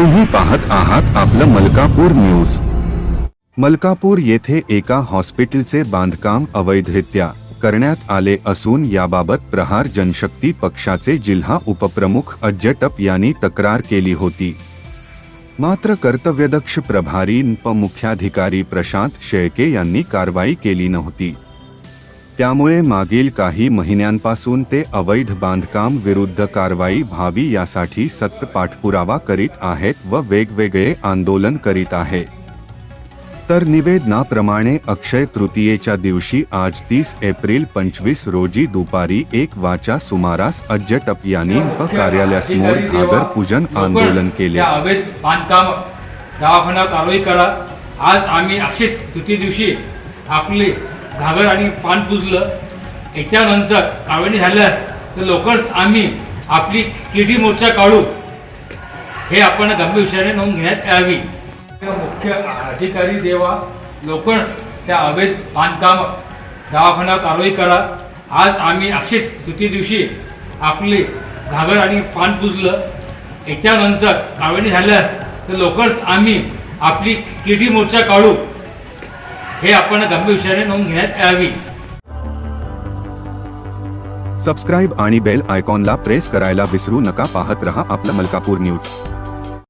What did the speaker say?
तुम्ही पाहत आहात आपलं मलकापूर न्यूज़. मलकापूर येथे एका हॉस्पिटलचे बांधकाम अवैधरित्या करण्यात आले असून याबाबत प्रहार जनशक्ती पक्षाचे जिल्हा उपप्रमुख अज्य टप यांनी तक्रार केली होती. मात्र कर्तव्यदक्ष प्रभारी उपमुख्याधिकारी प्रशांत शेळके यांनी कारवाई केली नव्हती. त्यामुळे मागील काही महिन्यांपासून ते अवैध बांधकाम विरुद्ध कारवाई व्हावी यासाठी सक्त पाठपुरावा करीत आहेत व वेगवेगळे आंदोलन करीत आहे. तर निवेदनाप्रमाणे अक्षय तृतीयेच्या दिवशी आज तीस एप्रिल पंचवीस रोजी दुपारी एक वाच्या सुमारास अज्य टप यांनी कार्यालयासमोर घागर पूजन आंदोलन केले. अवैध बांधकाम दवाखाना कारवाई करा. आज आम्ही अक्षय तृतीय दिवशी आपले घागर आणि पान पुजलं. याच्यानंतर कारवाई झाल्यास तर लवकरच आम्ही आपली किडी मोर्चा काढू. हे आपण गंभीर विषयाने नोंद घेण्यात यावी. त्या मुख्य अधिकारी देवा लवकरच त्या अवैध बांधकाम दवाखाना कारवाई करा. आज आम्ही अशीच तृतीय दिवशी आपली घागर आणि पान पुजलं. याच्यानंतर कारवाई झाल्यास तर लवकरच आम्ही आपली किडी मोर्चा काढू. हे आपण गंभीर विषयाने नोंद घेण्यात यावी. सबस्क्राईब आणि बेल आयकॉनला प्रेस करायला विसरू नका. पाहत रहा आपलं मलकापूर न्यूज